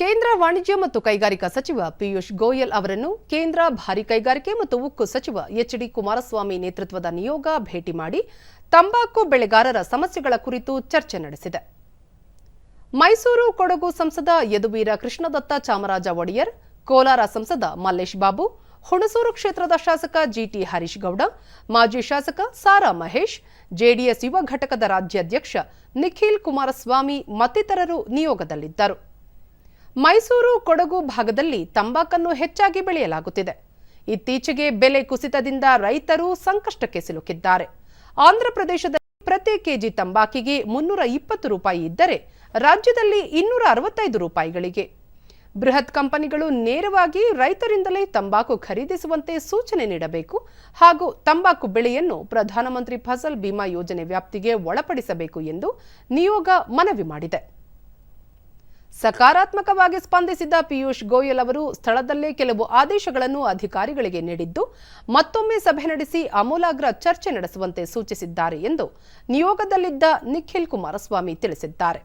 ಕೇಂದ್ರ ವಾಣಿಜ್ಯ ಮತ್ತು ಕೈಗಾರಿಕಾ ಸಚಿವ ಪಿಯೂಷ್ ಗೋಯಲ್ ಅವರನ್ನು ಕೇಂದ್ರ ಭಾರಿ ಕೈಗಾರಿಕೆ ಮತ್ತು ಉಕ್ಕು ಸಚಿವ ಎಚ್ ಡಿ ಕುಮಾರಸ್ವಾಮಿ ನೇತೃತ್ವದ ನಿಯೋಗ ಭೇಟಿ ಮಾಡಿ ತಂಬಾಕು ಬೆಳೆಗಾರರ ಸಮಸ್ಯೆಗಳ ಕುರಿತು ಚರ್ಚೆ ನಡೆಸಿದೆ. ಮೈಸೂರು ಕೊಡಗು ಸಂಸದ ಯದುವೀರ ಕೃಷ್ಣದತ್ತ ಚಾಮರಾಜ ಒಡೆಯರ್, ಕೋಲಾರ ಸಂಸದ ಮಲ್ಲೇಶ್ ಬಾಬು, ಹುಣಸೂರು ಕ್ಷೇತ್ರದ ಶಾಸಕ ಜಿಟಿ ಹರೀಶ್ ಗೌಡ ಮಾಜಿ ಶಾಸಕ ಸಾರಾ ಮಹೇಶ್, ಜೆಡಿಎಸ್ ಯುವ ಘಟಕದ ರಾಜ್ಯಾಧ್ಯಕ್ಷ ನಿಖಿಲ್ ಕುಮಾರಸ್ವಾಮಿ ಮತ್ತಿತರರು ನಿಯೋಗದಲ್ಲಿದ್ದರು. ಮೈಸೂರು ಕೊಡಗು ಭಾಗದಲ್ಲಿ ತಂಬಾಕನ್ನು ಹೆಚ್ಚಾಗಿ ಬೆಳೆಯಲಾಗುತ್ತಿದೆ. ಇತ್ತೀಚೆಗೆ ಬೆಲೆ ಕುಸಿತದಿಂದ ರೈತರು ಸಂಕಷ್ಟಕ್ಕೆ ಸಿಲುಕಿದ್ದಾರೆ. ಆಂಧ್ರಪ್ರದೇಶದಲ್ಲಿ ಪ್ರತಿ ಕೆಜಿ ತಂಬಾಕಿಗೆ ಮುನ್ನೂರ ಇಪ್ಪತ್ತು ರೂಪಾಯಿ ಇದ್ದರೆ ರಾಜ್ಯದಲ್ಲಿ ಇನ್ನೂರ ಅರವತ್ತೈದು ರೂಪಾಯಿಗಳಿಗೆ. ಬೃಹತ್ ಕಂಪನಿಗಳು ನೇರವಾಗಿ ರೈತರಿಂದಲೇ ತಂಬಾಕು ಖರೀದಿಸುವಂತೆ ಸೂಚನೆ ನೀಡಬೇಕು ಹಾಗೂ ತಂಬಾಕು ಬೆಳೆಯನ್ನು ಪ್ರಧಾನಮಂತ್ರಿ ಫಸಲ್ ಬಿಮಾ ಯೋಜನೆ ವ್ಯಾಪ್ತಿಗೆ ಒಳಪಡಿಸಬೇಕು ಎಂದು ನಿಯೋಗ ಮನವಿ ಮಾಡಿದೆ. ಸಕಾರಾತ್ಮಕವಾಗಿ ಸ್ಪಂದಿಸಿದ ಪಿಯೂಷ್ ಗೋಯಲ್ ಅವರು ಸ್ಥಳದಲ್ಲೇ ಕೆಲವು ಆದೇಶಗಳನ್ನು ಅಧಿಕಾರಿಗಳಿಗೆ ನೀಡಿದ್ದು, ಮತ್ತೊಮ್ಮೆ ಸಭೆ ನಡೆಸಿ ಆಮೂಲಾಗ್ರ ಚರ್ಚೆ ನಡೆಸುವಂತೆ ಸೂಚಿಸಿದ್ದಾರೆ ಎಂದು ನಿಯೋಗದಲ್ಲಿದ್ದ ನಿಖಿಲ್ ಕುಮಾರಸ್ವಾಮಿ ತಿಳಿಸಿದ್ದಾರೆ.